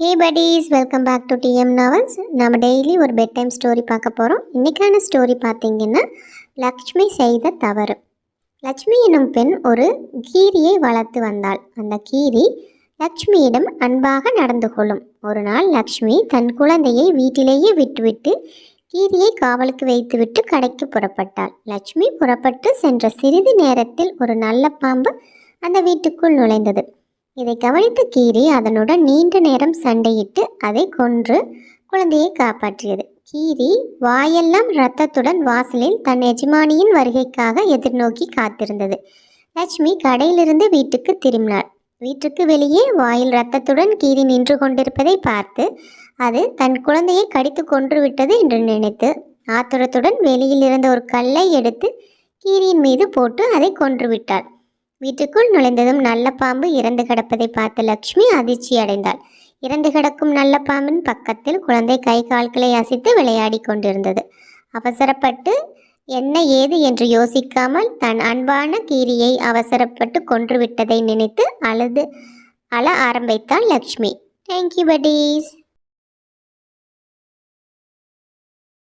Hey buddies welcome back to TM novels நம்ம daily ஒரு bed time story பார்க்க போகிறோம் இன்றைக்கான ஸ்டோரி பார்த்தீங்கன்னா லக்ஷ்மி செய்த தவறு. லக்ஷ்மி எனும் பெண் ஒரு கீரியை வளர்த்து வந்தாள். அந்த கீரி லக்ஷ்மியிடம் அன்பாக நடந்து கொள்ளும். ஒரு நாள் லக்ஷ்மி தன் குழந்தையை வீட்டிலேயே விட்டுவிட்டு கீரியை காவலுக்கு வைத்துவிட்டு கடைக்கு புறப்பட்டாள். லக்ஷ்மி புறப்பட்டு சென்ற சிறிது நேரத்தில் ஒரு நல்ல பாம்பு அந்த வீட்டுக்குள் நுழைந்தது. இதை கவனித்த கீரி அதனுடன் நீண்ட நேரம் சண்டையிட்டு அதை கொன்று குழந்தையை காப்பாற்றியது. கீரி வாயெல்லாம் இரத்தத்துடன் வாசலில் தன் எஜமானியின் வருகைக்காக எதிர்நோக்கி காத்திருந்தது. லட்சுமி கடையிலிருந்து வீட்டுக்கு திரும்பினாள். வீட்டுக்கு வெளியே வாயில் இரத்தத்துடன் கீரி நின்று கொண்டிருப்பதை பார்த்து அது தன் குழந்தையை கடித்து கொன்று விட்டது என்று நினைத்து ஆத்திரத்துடன் வெளியில் இருந்த ஒரு கல்லை எடுத்து கீரியின் மீது போட்டு அதை கொன்று விட்டாள். வீட்டுக்குள் நுழைந்ததும் நல்ல பாம்பு இறந்து கிடப்பதை பார்த்த லக்ஷ்மி அதிர்ச்சி அடைந்தாள். இறந்து கிடக்கும் நல்ல பாம்பின் பக்கத்தில் குழந்தை கை கால்களை அசைத்து விளையாடி கொண்டிருந்தது. அவசரப்பட்டு என்ன ஏது என்று யோசிக்காமல் தன் அன்பான கீரியை அவசரப்பட்டு கொன்றுவிட்டதை நினைத்து அழுது அழ ஆரம்பித்தாள் லக்ஷ்மி. தேங்க்யூ படீஸ்